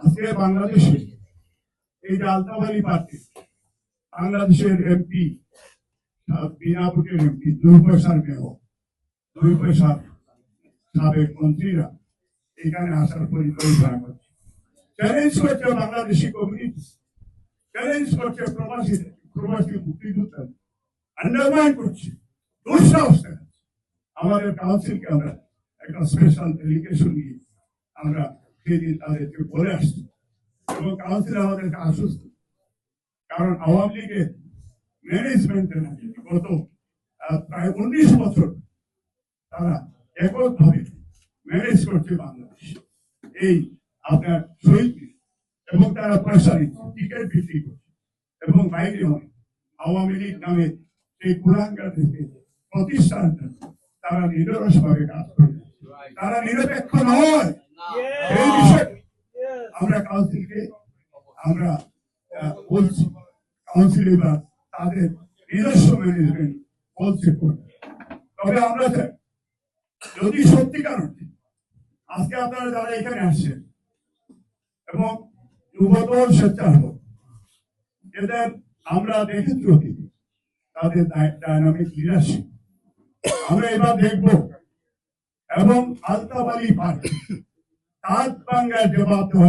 আজকে বাংলাদেশে এই যে আলতাবালি পার্টি, বাংলাদেশের এমপি বিনা এমপি দুই পয়সার মেয় দুই পয়সার সাবেক মন্ত্রীরা এখানে আসার পরিকল্পনা করছে চ্যালেঞ্জ করছে বাংলাদেশি কমিউনিটি চ্যালেঞ্জ করছে প্রবাসী প্রবাসী মুক্তিযোদ্ধা আন্ডারমাইন করছে, দুঃসাহস আমাদের কাউন্সিলকে আমরা একটা স্পেশাল ডেলিগেশন নিয়ে আমরা সেদিন তাদেরকে বলে আসছি এবং কাউন্সিল আমাদেরকে আশ্বস্ত। কারণ আওয়ামী লীগের ম্যানেজমেন্টের গত প্রায় উনিশ বছর তারা এককভাবে ম্যানেজ করছে বাংলাদেশ। এই আপনার শহীদ এবং তারা পয়সা টিকিট বিক্রি করছে। এবং বাইরে অনেক আওয়ামী লীগ নামে সেই কুলাঙ্গারদেরকে প্রতিষ্ঠানটা তারা নিরস ভাবে কাজ করে তারা নিরপেক্ষ নয়। আমরা কাউন্সিলকে, আমরা বলছি, কাউন্সিল এবার তাদের নিজস্ব ম্যানেজমেন্ট বলছে। তবে আমরা চাই, যদি সত্যিকার আজকে আপনারা যারা এখানে আসছেন এবং যুবদল স্বেচ্ছাসেবক, এদের আমরা দেখেছি অতীতে, তাদের ডায়নামিক লিডারশিপ আমরা এবার দেখব, এবং আলতাবালি পার্টি ఆత్మంగా జవాబు